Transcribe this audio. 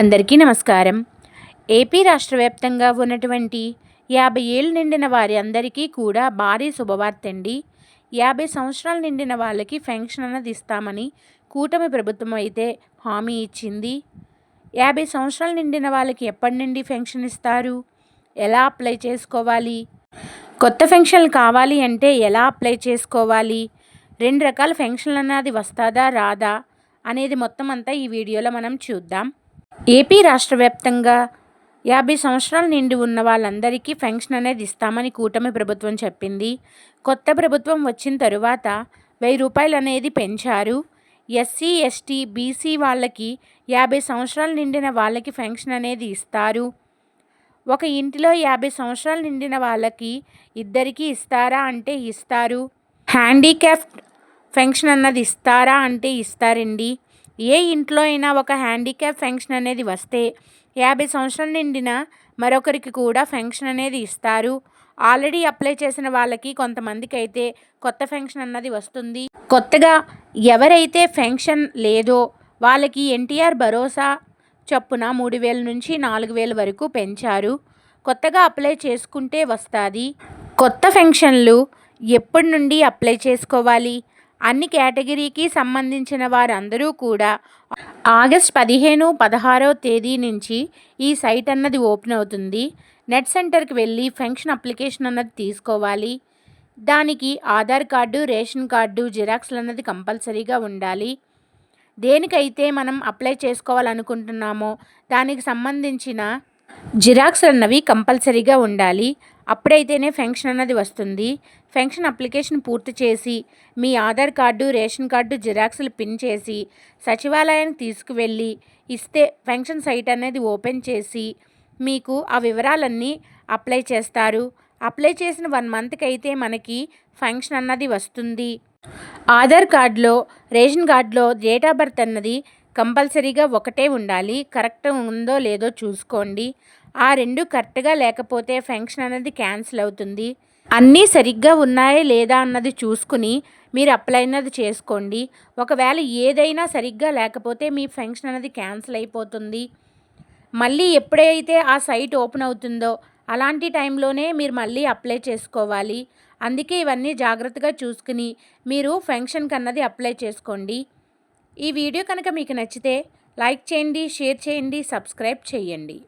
అందరికీ నమస్కారం. ఏపీ రాష్ట్ర వ్యాప్తంగా ఉన్నటువంటి యాభై ఏళ్ళు నిండిన వారి అందరికీ కూడా భారీ శుభవార్త అండి యాభై సంవత్సరాలు నిండిన వాళ్ళకి పెన్షన్ అన్నది ఇస్తామని కూటమి ప్రభుత్వం అయితే హామీ ఇచ్చింది. యాభై సంవత్సరాలు నిండిన వాళ్ళకి ఎప్పటి నుండి పెన్షన్ ఇస్తారు? ఎలా అప్లై చేసుకోవాలి? కొత్త పెన్షన్లు కావాలి అంటే ఎలా అప్లై చేసుకోవాలి? రెండు రకాల పెన్షన్లు అన్నది వస్తుందా రాదా అనేది మొత్తం అంతా ఈ వీడియోలో మనం చూద్దాం. ఏపీ రాష్ట్ర వ్యాప్తంగా యాభై సంవత్సరాలు నిండి ఉన్న వాళ్ళందరికీ పెన్షన్ అనేది ఇస్తామని కూటమి ప్రభుత్వం చెప్పింది. కొత్త ప్రభుత్వం వచ్చిన తరువాత వెయ్యి రూపాయలు అనేది పెంచారు. ఎస్సీ ఎస్టీ బీసీ వాళ్ళకి యాభై సంవత్సరాలు నిండిన వాళ్ళకి పెన్షన్ అనేది ఇస్తారు. ఒక ఇంటిలో యాభై సంవత్సరాలు నిండిన వాళ్ళకి ఇద్దరికి ఇస్తారా అంటే ఇస్తారు. హ్యాండిక్యాప్ట్ పెన్షన్ అన్నది ఇస్తారా అంటే ఇస్తారండి. ఏ ఇంట్లో అయినా ఒక హ్యాండిక్యాప్ ఫెన్షన్ అనేది వస్తే యాభై సంవత్సరం నిండిన మరొకరికి కూడా ఫెన్షన్ అనేది ఇస్తారు. ఆల్రెడీ అప్లై చేసిన వాళ్ళకి కొంతమందికి అయితే కొత్త ఫెన్షన్ అన్నది వస్తుంది. కొత్తగా ఎవరైతే ఫెన్షన్ లేదో వాళ్ళకి ఎన్టీఆర్ భరోసా చొప్పున మూడు వేల నుంచి నాలుగు వేల వరకు పెంచారు. కొత్తగా అప్లై చేసుకుంటే వస్తుంది. కొత్త ఫెన్షన్లు ఎప్పటి నుండి అప్లై చేసుకోవాలి? అన్ని కేటగిరీకి సంబంధించిన వారందరూ కూడా ఆగస్ట్ పదిహేను పదహారో తేదీ నుంచి ఈ సైట్ అన్నది ఓపెన్ అవుతుంది. నెట్ సెంటర్కి వెళ్ళి ఫెన్షన్ అప్లికేషన్ అన్నది తీసుకోవాలి. దానికి ఆధార్ కార్డు రేషన్ కార్డు జిరాక్స్లు అన్నది కంపల్సరీగా ఉండాలి. దేనికైతే మనం అప్లై చేసుకోవాలనుకుంటున్నామో దానికి సంబంధించిన జిరాక్స్ అన్నవి కంపల్సరీగా ఉండాలి. అప్పుడైతేనే ఫెన్షన్ అన్నది వస్తుంది. ఫెన్షన్ అప్లికేషన్ పూర్తి చేసి మీ ఆధార్ కార్డు రేషన్ కార్డు జిరాక్స్లు పిన్ చేసి సచివాలయానికి తీసుకువెళ్ళి ఇస్తే ఫెన్షన్ సైట్ అనేది ఓపెన్ చేసి మీకు ఆ వివరాలన్నీ అప్లై చేస్తారు. అప్లై చేసిన వన్ మంత్కి అయితే మనకి ఫంక్షన్ అన్నది వస్తుంది. ఆధార్ కార్డులో రేషన్ కార్డులో డేట్ ఆఫ్ బర్త్ అన్నది కంపల్సరీగా ఒకటే ఉండాలి. కరెక్ట్ ఉందో లేదో చూసుకోండి. ఆ రెండు కరెక్ట్గా లేకపోతే ఫంక్షన్ అనేది క్యాన్సిల్ అవుతుంది. అన్నీ సరిగ్గా ఉన్నాయా లేదా అన్నది చూసుకుని మీరు అప్లై అన్నది చేసుకోండి. ఒకవేళ ఏదైనా సరిగ్గా లేకపోతే మీ ఫంక్షన్ అనేది క్యాన్సిల్ అయిపోతుంది. మళ్ళీ ఎప్పుడైతే ఆ సైట్ ఓపెన్ అవుతుందో అలాంటి టైంలోనే మీరు మళ్ళీ అప్లై చేసుకోవాలి. అందుకే ఇవన్నీ జాగ్రత్తగా చూసుకుని మీరు ఫంక్షన్కి అన్నది అప్లై చేసుకోండి. ఈ వీడియో కనుక మీకు నచ్చితే లైక్ చేయండి షేర్ చేయండి సబ్స్క్రైబ్ చేయండి.